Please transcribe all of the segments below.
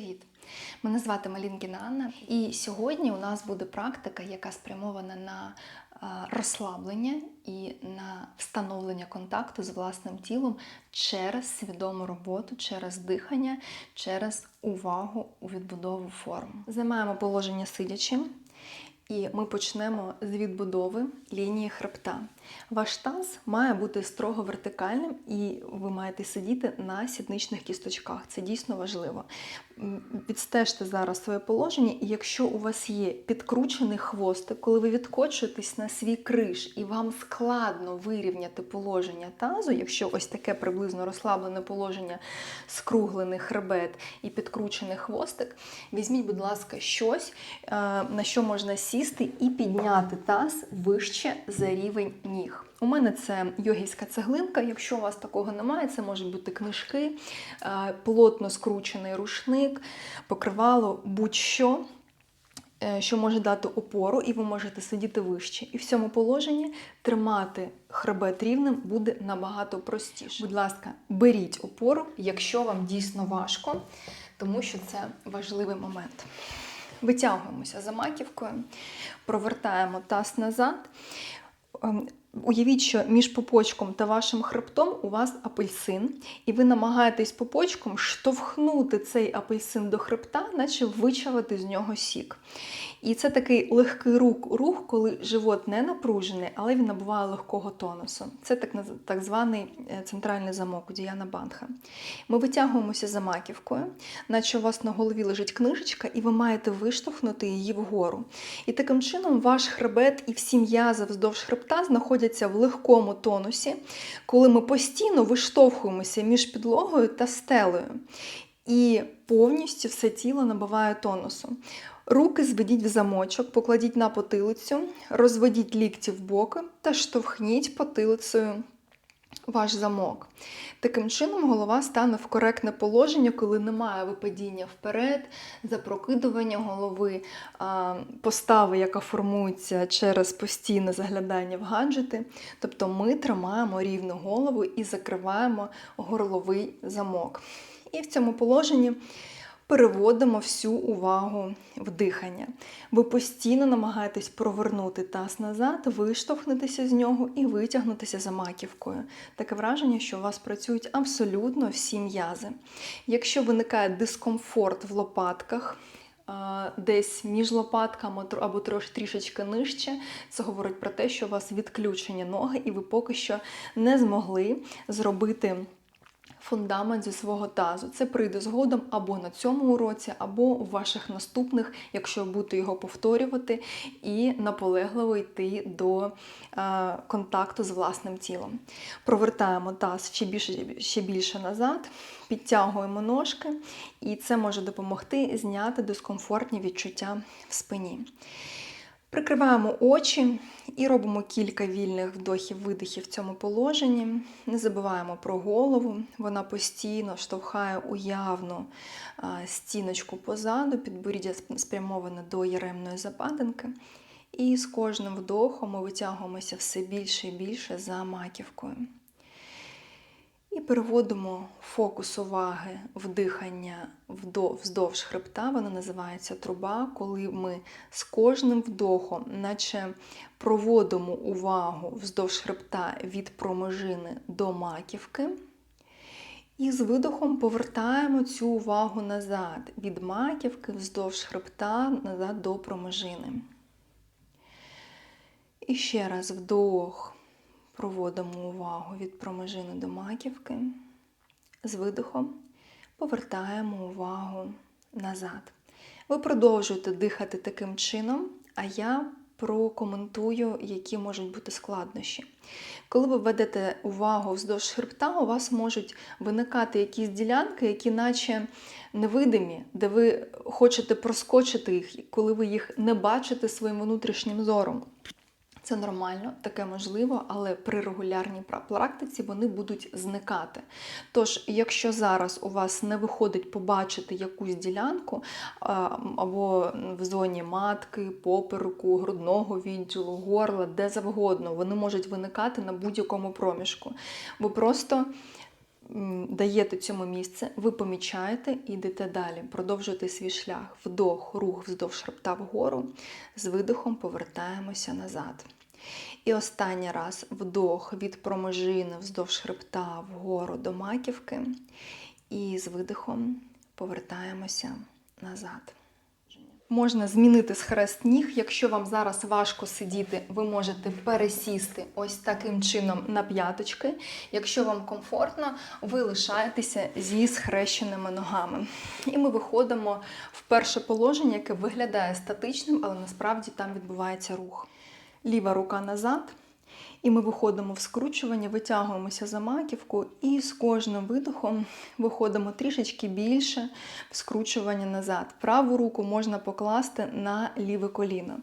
Привіт! Мене звати Малінкіна Анна, і сьогодні у нас буде практика, яка спрямована на розслаблення і на встановлення контакту з власним тілом через свідому роботу, через дихання, через увагу у відбудову форм. Займаємо положення сидячи. І ми почнемо з відбудови лінії хребта. Ваш таз має бути строго вертикальним, і ви маєте сидіти на сідничних кісточках. Це дійсно важливо. М, Відстежте зараз своє положення, і якщо у вас є підкручений хвостик, коли ви відкочуєтесь на свій криш і вам складно вирівняти положення тазу, якщо ось таке приблизно розслаблене положення, скруглений хребет і підкручений хвостик, візьміть, будь ласка, щось, е, на що можна сісти і підняти таз вище за рівень ніг. У мене це йогівська цеглинка. Якщо у вас такого немає, це можуть бути книжки, е, плотно скручений рушник, покривало, будь-що. е, Що може дати опору, і ви можете сидіти вище. І в цьому положенні тримати хребет рівним буде набагато простіше. Будь ласка, беріть опору, якщо вам дійсно важко, тому що це важливий момент. Витягуємося за маківкою, провертаємо таз назад. Уявіть, що між попочком та вашим хребтом у вас апельсин, і ви намагаєтесь попочком штовхнути цей апельсин до хребта, наче вичавити з нього сік. І це такий легкий рух, рух, коли живот не напружений, але він набуває легкого тонусу. Це так, так званий е, центральний замок у Діяна Бандха. Ми витягуємося за маківкою, наче у вас на голові лежить книжечка, і ви маєте виштовхнути її вгору. І таким чином ваш хребет і всі м'язи вздовж хребта знаходяться в легкому тонусі, коли ми постійно виштовхуємося між підлогою та стелею. І повністю все тіло набуває тонусу. Руки зведіть в замочок, покладіть на потилицю, розведіть лікті в боки та штовхніть потилицею ваш замок. Таким чином голова стане в коректне положення, коли немає випадіння вперед, запрокидування голови, постави, яка формується через постійне заглядання в гаджети. Тобто ми тримаємо рівну голову і закриваємо горловий замок. І в цьому положенні переводимо всю увагу в дихання. Ви постійно намагаєтесь провернути таз назад, виштовхнутися з нього і витягнутися за маківкою. Таке враження, що у вас працюють абсолютно всі м'язи. Якщо виникає дискомфорт в лопатках, Десь між лопатками або трішечки нижче, це говорить про те, що у вас відключені ноги, і ви поки що не змогли зробити фундамент зі свого тазу. Це прийде згодом або на цьому уроці, або у ваших наступних, якщо будете його повторювати, і наполегливо йти до е, контакту з власним тілом. Провертаємо таз ще більше, ще більше назад, підтягуємо ножки, і це може допомогти зняти дискомфортні відчуття в спині. Прикриваємо очі і робимо кілька вільних вдохів-видихів в цьому положенні. Не забуваємо про голову, вона постійно штовхає уявну стіночку позаду, підборіддя сп- спрямоване до яремної западинки. І з кожним вдохом ми витягуємося все більше і більше за маківкою. І переводимо фокус уваги в дихання вздовж хребта, вона називається труба, коли ми з кожним вдохом, наче проводимо увагу вздовж хребта від промежини до маківки. І з видохом повертаємо цю увагу назад, від маківки вздовж хребта назад до промежини. І ще раз вдох. Проводимо увагу від промежини до маківки. З видихом повертаємо увагу назад. Ви продовжуєте дихати таким чином, а я прокоментую, які можуть бути складнощі. Коли ви ведете увагу вздовж хребта, у вас можуть виникати якісь ділянки, які наче невидимі, де ви хочете проскочити їх, коли ви їх не бачите своїм внутрішнім зором. Це нормально, таке можливо, але при регулярній практиці вони будуть зникати. Тож, якщо зараз у вас не виходить побачити якусь ділянку або в зоні матки, попереку, грудного відділу, горла, де завгодно, вони можуть виникати на будь-якому проміжку. Ви просто даєте цьому місце, ви помічаєте і йдете далі. Продовжуєте свій шлях. Вдох, рух вздовж хребта вгору. З видихом повертаємося назад. І останній раз вдох від проможини вздовж хребта вгору до маківки. І з видихом повертаємося назад. Можна змінити схрест ніг. Якщо вам зараз важко сидіти, ви можете пересісти ось таким чином на п'яточки. Якщо вам комфортно, ви лишаєтеся зі схрещеними ногами. І ми виходимо в перше положення, яке виглядає статичним, але насправді там відбувається рух. Ліва рука назад. І ми виходимо в скручування, витягуємося за маківку, і з кожним видохом виходимо трішечки більше в скручування назад. Праву руку можна покласти на ліве коліно.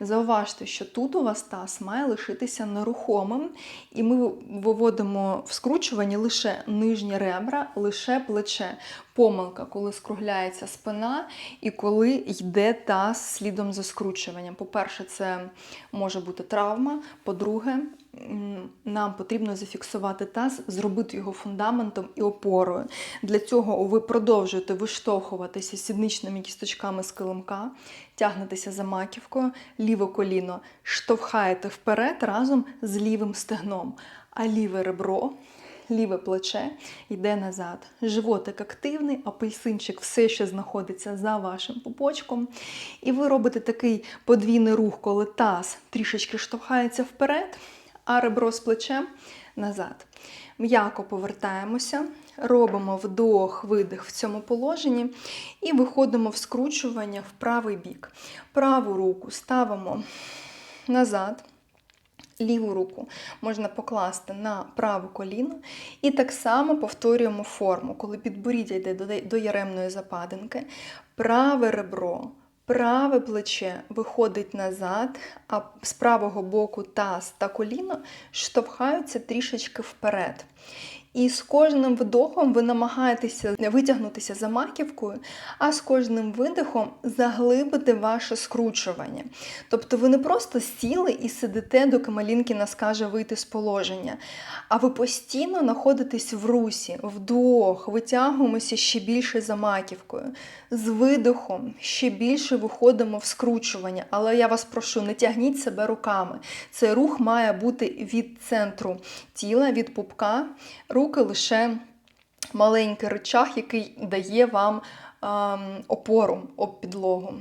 Зауважте, що тут у вас таз має лишитися нерухомим, і ми виводимо в скручуванні лише нижні ребра, лише плече. Помилка, коли скругляється спина і коли йде таз слідом за скручуванням. По-перше, це може бути травма. По-друге, нам потрібно зафіксувати таз, зробити його фундаментом і опорою. Для цього ви продовжуєте виштовхуватися сідничними кісточками з килимка, тягнетеся за маківкою, ліве коліно штовхаєте вперед разом з лівим стегном, а ліве ребро ліве плече йде назад. Животик активний, апельсинчик все ще знаходиться за вашим пупочком. І ви робите такий подвійний рух, коли таз трішечки штовхається вперед, а ребро з плечем назад. М'яко повертаємося, робимо вдох, видих в цьому положенні і виходимо в скручування в правий бік. Праву руку ставимо назад. Ліву руку можна покласти на праве коліно. І так само повторюємо форму, коли підборіддя йде до- яремної западинки, праве ребро, праве плече виходить назад, а з правого боку таз та коліно штовхаються трішечки вперед. І з кожним вдохом ви намагаєтеся витягнутися за маківкою, а з кожним видихом заглибити ваше скручування. Тобто ви не просто сіли і сидите, доки Малінкіна скаже вийти з положення, а ви постійно знаходитесь в русі, вдох, витягуємося ще більше за маківкою. З видихом ще більше виходимо в скручування. Але я вас прошу, не тягніть себе руками. Цей рух має бути від центру тіла, від пупка. Руки лише маленький рычаг, який дає вам ем, опору об підлогу.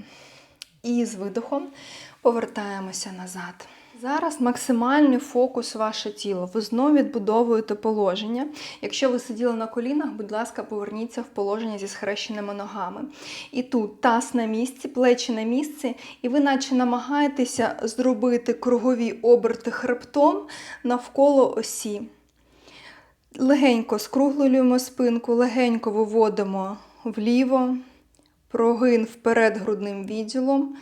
І з видихом повертаємося назад. Зараз максимальний фокус ваше тіло. Ви знову відбудовуєте положення. Якщо ви сиділи на колінах, будь ласка, поверніться в положення зі схрещеними ногами. І тут таз на місці, плечі на місці, і ви наче намагаєтеся зробити кругові оберти хребтом навколо осі. Легенько скруглюємо спинку, легенько виводимо вліво, прогин вперед грудним відділом,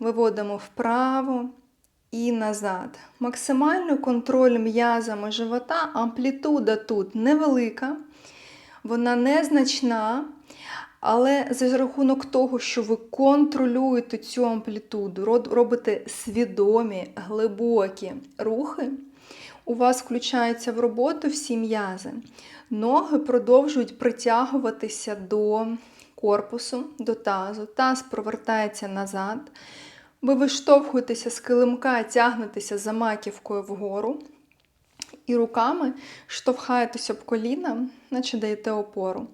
виводимо вправо і назад. Максимальний контроль м'язами живота, амплітуда тут невелика, вона незначна, але за рахунок того, що ви контролюєте цю амплітуду, робите свідомі, глибокі рухи, у вас включаються в роботу всі м'язи. Ноги продовжують притягуватися до корпусу, до тазу. Таз провертається назад. Ви виштовхуєтеся з килимка, тягнетеся за маківкою вгору. І руками штовхаєтесь об коліна, наче даєте опору.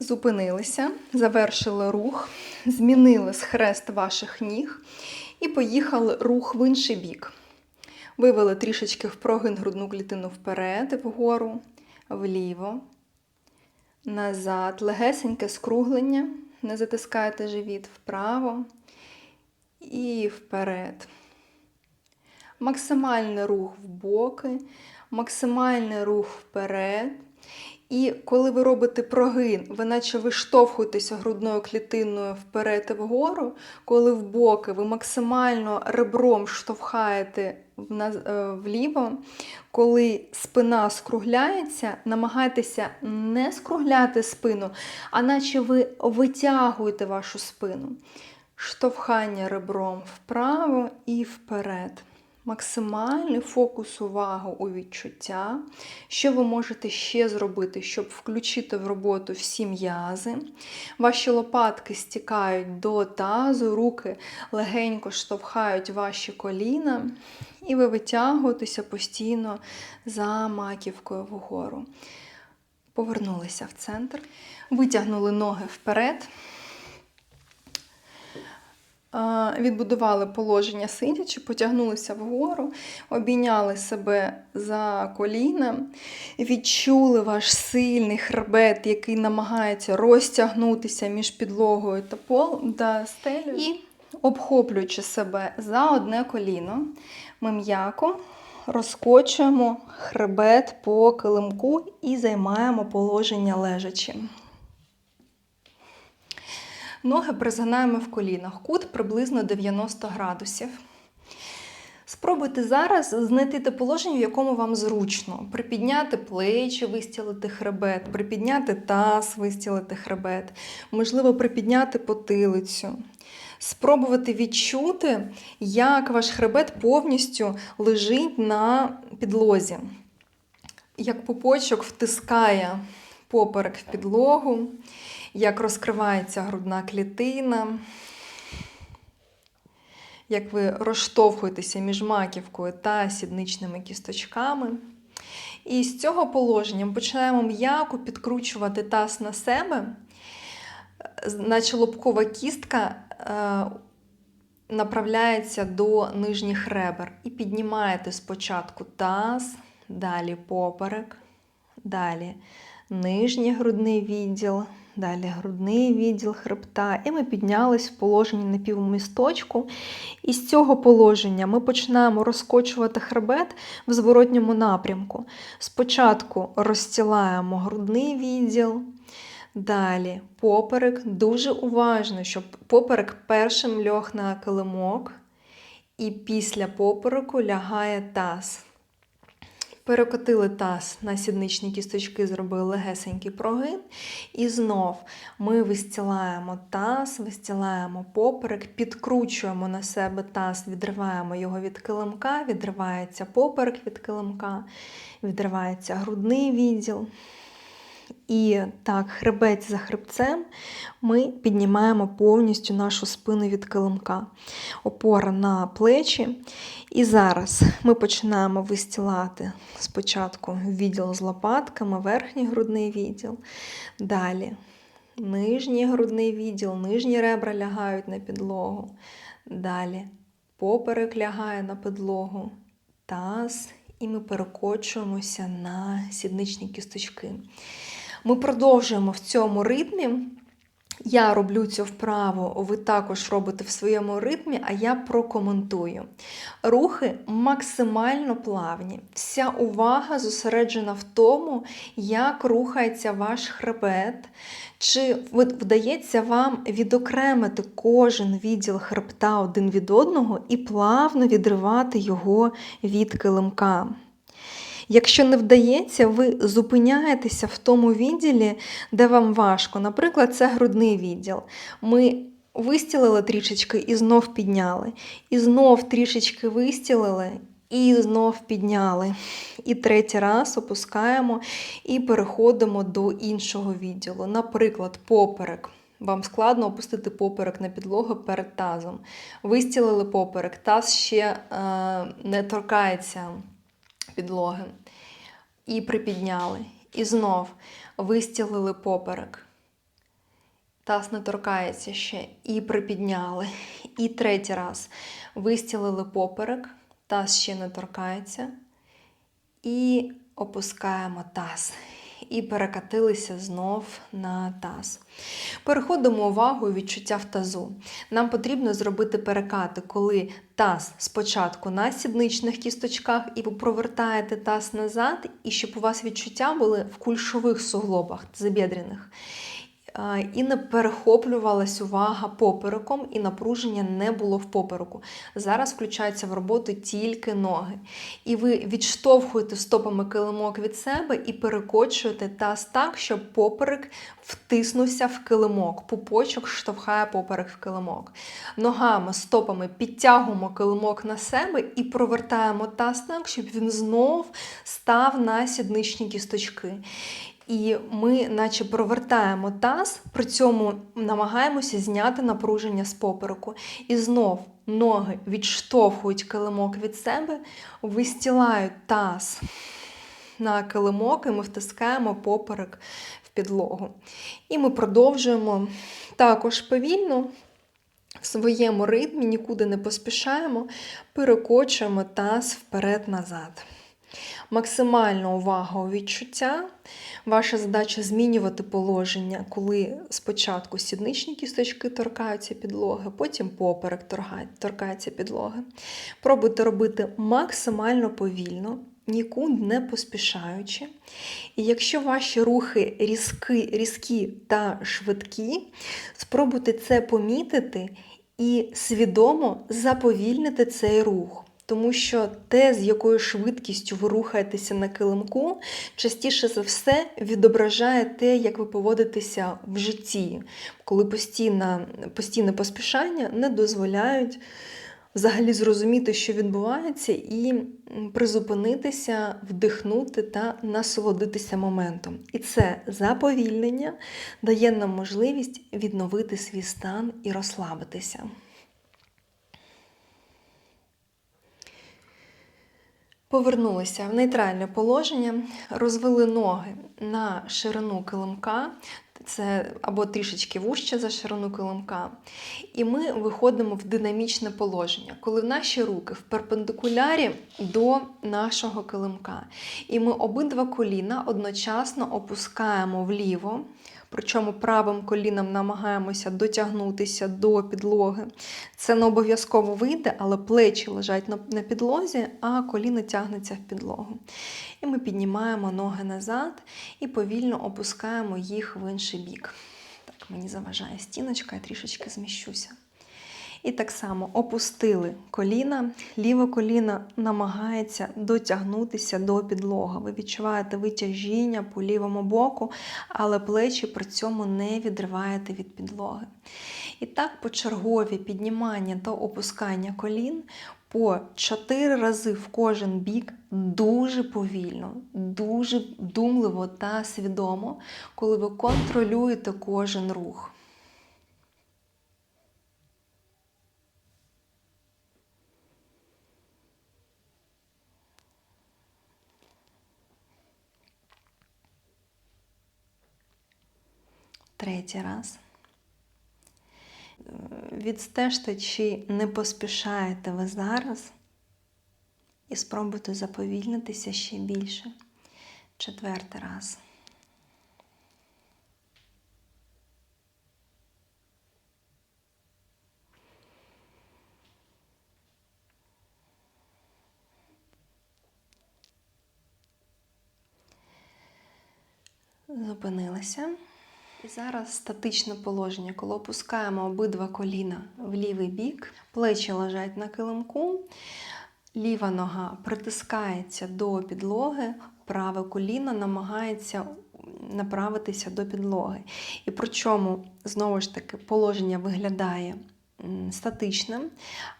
Зупинилися, завершили рух, змінили схрест ваших ніг і поїхали рух в інший бік. Вивели трішечки в прогин грудну клітину вперед вгору, вліво, назад, легесеньке скруглення, не затискайте живіт вправо і вперед. Максимальний рух в боки, максимальний рух вперед. І коли ви робите прогин, ви наче виштовхуєтеся грудною клітиною вперед і вгору, коли в боки ви максимально ребром штовхаєте е, вліво, коли спина скругляється, намагайтеся не скругляти спину, а наче ви витягуєте вашу спину. Штовхання ребром вправо і вперед. Максимальний фокус уваги у відчуття. Що ви можете ще зробити, щоб включити в роботу всі м'язи? Ваші лопатки стікають до тазу, руки легенько штовхають ваші коліна, і ви витягуєтеся постійно за маківкою вгору. Повернулися в центр, витягнули ноги вперед. Відбудували положення сидячи, потягнулися вгору, обійняли себе за коліна, відчули ваш сильний хребет, який намагається розтягнутися між підлогою та пол та стелею. І обхоплюючи себе за одне коліно, ми м'яко розкочуємо хребет по килимку і займаємо положення лежачи. Ноги призгинаємо в колінах, кут приблизно 90 градусів. Спробуйте зараз знайти те положення, в якому вам зручно. Припідняти плечі, вистілити хребет, припідняти таз, вистілити хребет, можливо, припідняти потилицю. Спробувати відчути, як ваш хребет повністю лежить на підлозі. Як пупочок втискає поперек в підлогу як розкривається грудна клітина, як ви розштовхуєтеся між маківкою та сідничними кісточками. І з цього положення ми починаємо м'яко підкручувати таз на себе, наче лобкова кістка е, направляється до нижніх ребер. І піднімаєте спочатку таз, далі поперек, далі нижній грудний відділ, Далі грудний відділ хребта. І ми піднялись в положенні на півмісточку. І з цього положення ми починаємо розкочувати хребет в зворотньому напрямку. Спочатку розстілаємо грудний відділ. Далі поперек. Дуже уважно, щоб поперек першим льох на килимок. І після попереку лягає таз. Перекотили таз на сідничні кісточки, зробили легесенький прогин. І знов ми вистілаємо таз, вистілаємо поперек, підкручуємо на себе таз, відриваємо його від килимка, відривається поперек від килимка, відривається грудний відділ. І так, хребець за хребцем ми піднімаємо повністю нашу спину від килимка, опора на плечі. І зараз ми починаємо вистілати спочатку відділ з лопатками, верхній грудний відділ. Далі нижній грудний відділ, нижні ребра лягають на підлогу. Далі поперек лягає на підлогу, таз, і ми перекочуємося на сідничні кісточки. Ми продовжуємо в цьому ритмі. Я роблю цю вправу, ви також робите в своєму ритмі, а я прокоментую. Рухи максимально плавні. Вся увага зосереджена в тому, як рухається ваш хребет, чи вдається вам відокремити кожен відділ хребта один від одного і плавно відривати його від килимка. Якщо не вдається, ви зупиняєтеся в тому відділі, де вам важко. Наприклад, це грудний відділ. Ми вистілили трішечки і знов підняли. І знов трішечки вистілили. І знов підняли. І третій раз опускаємо і переходимо до іншого відділу. Наприклад, поперек. Вам складно опустити поперек на підлогу перед тазом. Вистілили поперек, таз ще е, не торкається підлоги. І припідняли. І знов вистілили поперек. Таз не торкається ще. І припідняли. І третій раз вистілили поперек, таз ще не торкається. І опускаємо таз і перекатилися знов на таз. Переходимо увагу і відчуття в тазу. Нам потрібно зробити перекати, коли таз спочатку на сідничних кісточках, і ви провертаєте таз назад, і щоб у вас відчуття були в кульшових суглобах забідрених. І не перехоплювалась увага попереком, і напруження не було в попереку. Зараз включаються в роботу тільки ноги. І ви відштовхуєте стопами килимок від себе і перекочуєте таз так, щоб поперек втиснувся в килимок. Пупочок штовхає поперек в килимок. Ногами, стопами підтягуємо килимок на себе і провертаємо таз так, щоб він знов став на сідничні кісточки. І ми, наче провертаємо таз, при цьому намагаємося зняти напруження з попереку. І знов ноги відштовхують килимок від себе, вистілають таз на килимок, і ми втискаємо поперек в підлогу. І ми продовжуємо також повільно. В своєму ритмі нікуди не поспішаємо, перекочуємо таз вперед-назад. Максимальна увага у відчуття. Ваша задача змінювати положення, коли спочатку сідничні кісточки торкаються підлоги, потім поперек торкається підлоги. Пробуйте робити максимально повільно, нікуди не поспішаючи. І якщо ваші рухи різкі, різкі та швидкі, спробуйте це помітити і свідомо заповільнити цей рух. Тому що те, з якою швидкістю ви рухаєтеся на килимку, частіше за все відображає те, як ви поводитеся в житті, коли постійне, постійне поспішання не дозволяють взагалі зрозуміти, що відбувається, і призупинитися, вдихнути та насолодитися моментом. І це заповільнення дає нам можливість відновити свій стан і розслабитися. Повернулися в нейтральне положення, розвели ноги на ширину килимка, це або трішечки вужче за ширину килимка. І ми виходимо в динамічне положення, коли наші руки в перпендикулярі до нашого килимка. І ми обидва коліна одночасно опускаємо вліво. Причому правим коліном намагаємося дотягнутися до підлоги. Це не обов'язково вийде, але плечі лежать на, підлозі, а коліно тягнеться в підлогу. І ми піднімаємо ноги назад і повільно опускаємо їх в інший бік. Так, мені заважає стіночка, я трішечки зміщуся. І так само опустили коліна, ліве коліно намагається дотягнутися до підлоги. Ви відчуваєте витяжіння по лівому боку, але плечі при цьому не відриваєте від підлоги. І так почергові піднімання та опускання колін по 4 рази в кожен бік дуже повільно, дуже думливо та свідомо, коли ви контролюєте кожен рух. Третій раз. Відстежте, чи не поспішаєте ви зараз, і спробуйте заповільнитися ще більше. Четвертий раз. Зупинилися. І зараз статичне положення, коли опускаємо обидва коліна в лівий бік, плечі лежать на килимку, ліва нога притискається до підлоги, праве коліно намагається направитися до підлоги. І причому, знову ж таки, положення виглядає статичним,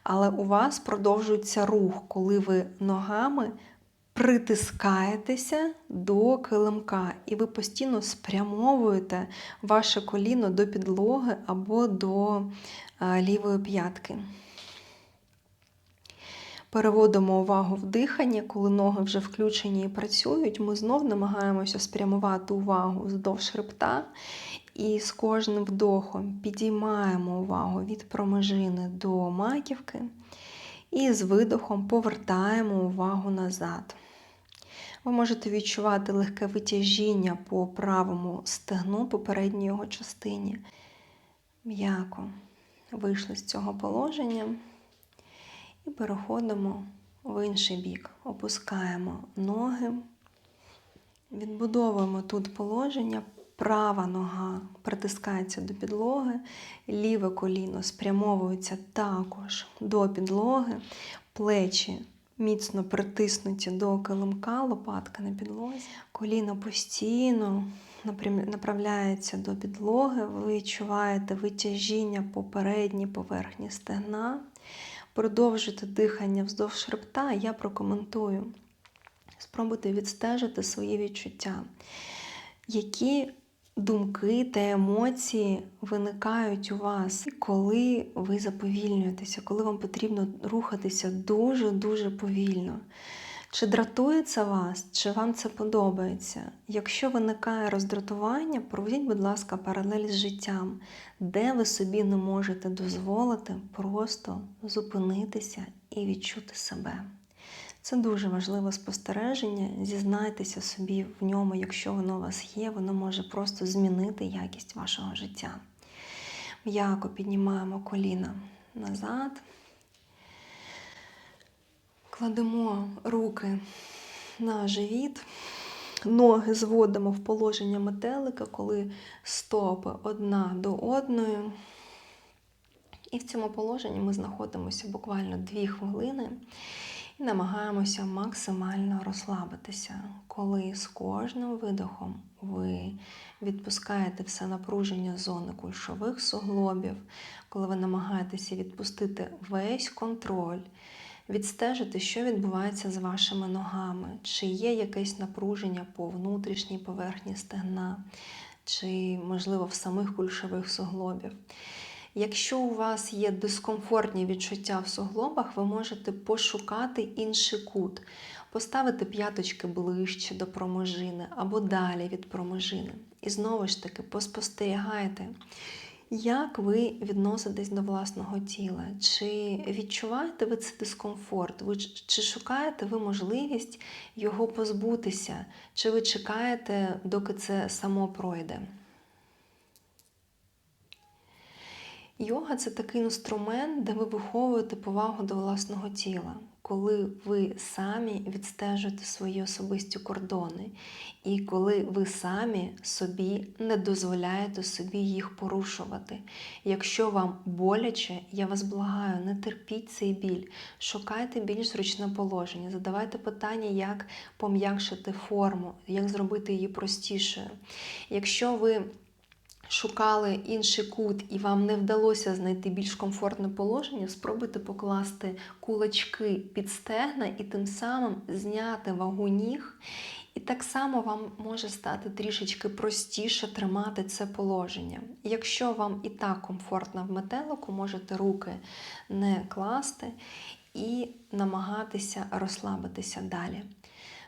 але у вас продовжується рух, коли ви ногами притискаєтеся до килимка, і ви постійно спрямовуєте ваше коліно до підлоги або до е, лівої п'ятки. Переводимо увагу в дихання, коли ноги вже включені і працюють, ми знов намагаємося спрямувати увагу вздовж хребта. І з кожним вдохом підіймаємо увагу від промежини до маківки. І з видохом повертаємо увагу назад. Ви можете відчувати легке витяжіння по правому стегну, по його частині. М'яко вийшли з цього положення. І переходимо в інший бік. Опускаємо ноги, відбудовуємо тут положення, Права нога притискається до підлоги, ліве коліно спрямовується також до підлоги, плечі міцно притиснуті до килимка, лопатка на підлозі. Коліно постійно направляється до підлоги. Ви відчуваєте витяжіння по передній поверхні стегна. Продовжуйте дихання вздовж хребта, а я прокоментую. Спробуйте відстежити свої відчуття. Які думки та емоції виникають у вас, коли ви заповільнюєтеся, коли вам потрібно рухатися дуже-дуже повільно? Чи дратує це вас, чи вам це подобається? Якщо виникає роздратування, проведіть, будь ласка, паралель з життям, де ви собі не можете дозволити просто зупинитися і відчути себе. Це дуже важливе спостереження. Зізнайтеся собі в ньому, якщо воно у вас є, воно може просто змінити якість вашого життя. М'яко піднімаємо коліна назад. Кладемо руки на живіт, ноги зводимо в положення метелика, коли стопи одна до одної. І в цьому положенні ми знаходимося буквально 2 хвилини намагаємося максимально розслабитися, коли з кожним видохом ви відпускаєте все напруження зони кульшових суглобів, коли ви намагаєтеся відпустити весь контроль, відстежити, що відбувається з вашими ногами, чи є якесь напруження по внутрішній поверхні стегна, чи, можливо, в самих кульшових суглобів. Якщо у вас є дискомфортні відчуття в суглобах, ви можете пошукати інший кут, поставити п'яточки ближче до проможини або далі від проможини. І знову ж таки поспостерігайте, як ви відноситесь до власного тіла. Чи відчуваєте ви цей дискомфорт? Ви, чи шукаєте ви можливість його позбутися? Чи ви чекаєте, доки це само пройде? Йога це такий інструмент, де ви виховуєте повагу до власного тіла, коли ви самі відстежуєте свої особисті кордони, і коли ви самі собі не дозволяєте собі їх порушувати. Якщо вам боляче, я вас благаю, не терпіть цей біль, шукайте більш зручне положення, задавайте питання, як пом'якшити форму, як зробити її простішою. Якщо ви шукали інший кут і вам не вдалося знайти більш комфортне положення, спробуйте покласти кулачки під стегна і тим самим зняти вагу ніг. І так само вам може стати трішечки простіше тримати це положення. Якщо вам і так комфортно в метелику, можете руки не класти і намагатися розслабитися далі.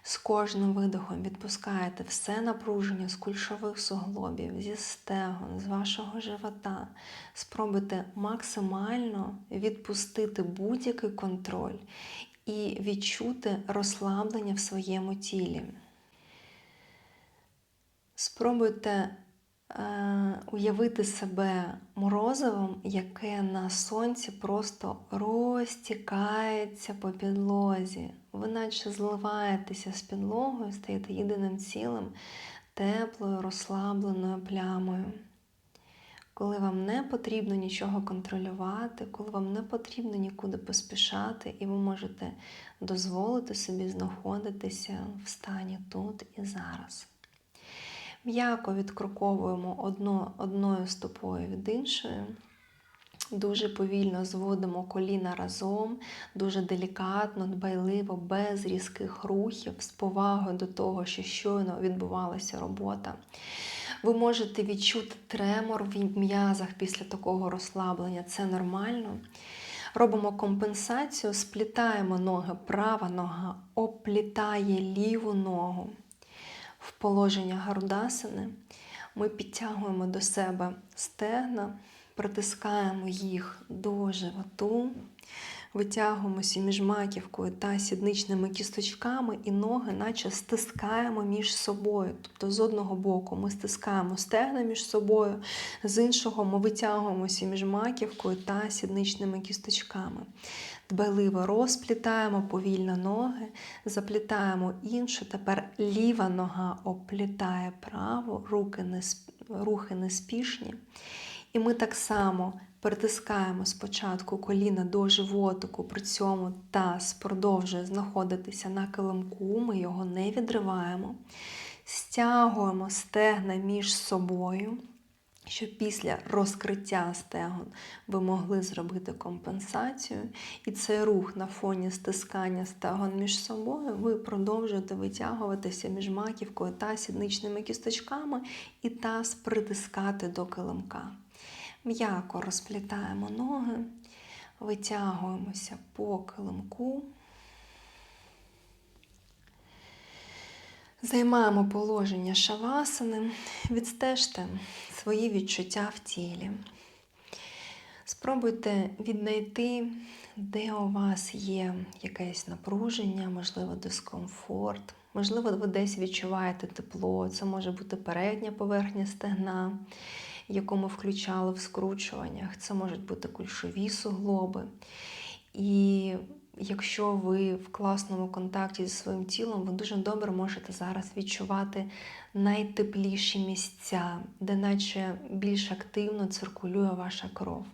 З кожним видихом відпускаєте все напруження з кульшових суглобів, зі стегон, з вашого живота. Спробуйте максимально відпустити будь-який контроль і відчути розслаблення в своєму тілі. Спробуйте уявити себе морозивом, яке на сонці просто розтікається по підлозі. Ви наче зливаєтеся з підлогою, стаєте єдиним цілим, теплою, розслабленою плямою. Коли вам не потрібно нічого контролювати, коли вам не потрібно нікуди поспішати, і ви можете дозволити собі знаходитися в стані тут і зараз. М'яко відкроковуємо одно, одною стопою від іншої. Дуже повільно зводимо коліна разом, дуже делікатно, дбайливо, без різких рухів, з повагою до того, що щойно відбувалася робота. Ви можете відчути тремор в м'язах після такого розслаблення, це нормально. Робимо компенсацію, сплітаємо ноги, права нога оплітає ліву ногу в положення гарудасини. Ми підтягуємо до себе стегна, притискаємо їх до животу, Витягуємося між маківкою та сідничними кісточками і ноги, наче стискаємо між собою. Тобто з одного боку ми стискаємо стегна між собою, з іншого ми витягуємося між маківкою та сідничними кісточками. Дбайливо розплітаємо повільно ноги, заплітаємо іншу. Тепер ліва нога оплітає праву, руки не, рухи неспішні. І ми так само притискаємо спочатку коліна до животику, при цьому таз продовжує знаходитися на килимку, ми його не відриваємо. Стягуємо стегна між собою, щоб після розкриття стегон ви могли зробити компенсацію. І цей рух на фоні стискання стегон між собою ви продовжуєте витягуватися між маківкою та сідничними кісточками і таз притискати до килимка. М'яко розплітаємо ноги, витягуємося по килимку. Займаємо положення шавасани, відстежте свої відчуття в тілі. Спробуйте віднайти, де у вас є якесь напруження, можливо, дискомфорт. Можливо, ви десь відчуваєте тепло. Це може бути передня поверхня стегна, яку ми включали в скручуваннях. Це можуть бути кульшові суглоби. І якщо ви в класному контакті зі своїм тілом, ви дуже добре можете зараз відчувати найтепліші місця, де наче більш активно циркулює ваша кров.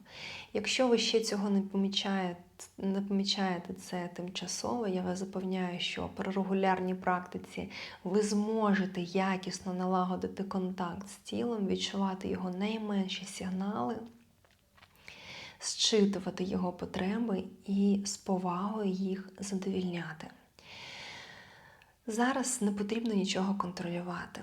Якщо ви ще цього не помічаєте, не помічаєте це тимчасово, я вас запевняю, що при регулярній практиці ви зможете якісно налагодити контакт з тілом, відчувати його найменші сигнали, зчитувати його потреби і з повагою їх задовільняти. Зараз не потрібно нічого контролювати.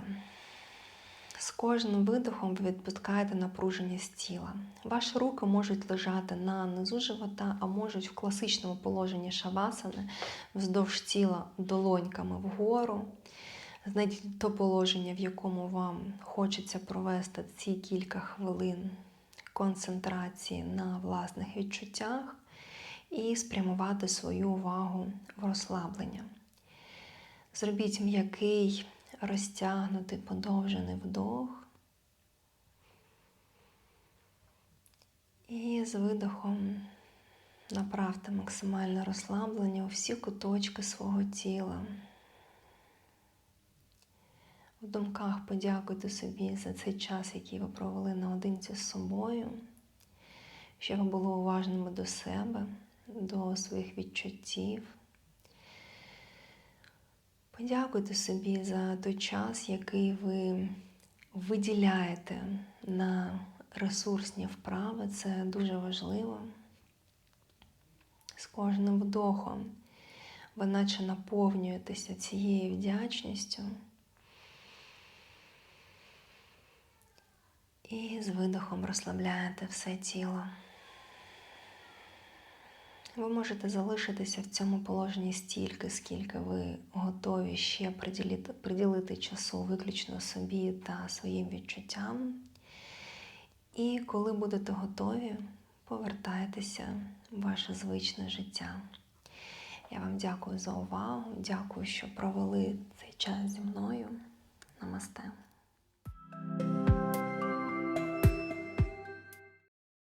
З кожним видохом ви відпускаєте напруження з тіла. Ваші руки можуть лежати на низу живота, а можуть в класичному положенні шавасани вздовж тіла долоньками вгору. Знайдіть то положення, в якому вам хочеться провести ці кілька хвилин концентрації на власних відчуттях і спрямувати свою увагу в розслаблення. Зробіть м'який, розтягнутий, подовжений вдох. І з видохом направте максимальне розслаблення у всі куточки свого тіла. В думках подякуйте собі за цей час, який ви провели наодинці з собою, щоб ви були уважними до себе, до своїх відчуттів. Подякуйте собі за той час, який ви виділяєте на ресурсні вправи. Це дуже важливо. З кожним вдохом ви наче наповнюєтеся цією вдячністю. І з видохом розслабляєте все тіло. Ви можете залишитися в цьому положенні стільки, скільки ви готові ще приділити, приділити часу виключно собі та своїм відчуттям. І коли будете готові, повертайтеся в ваше звичне життя. Я вам дякую за увагу, дякую, що провели цей час зі мною. Намасте.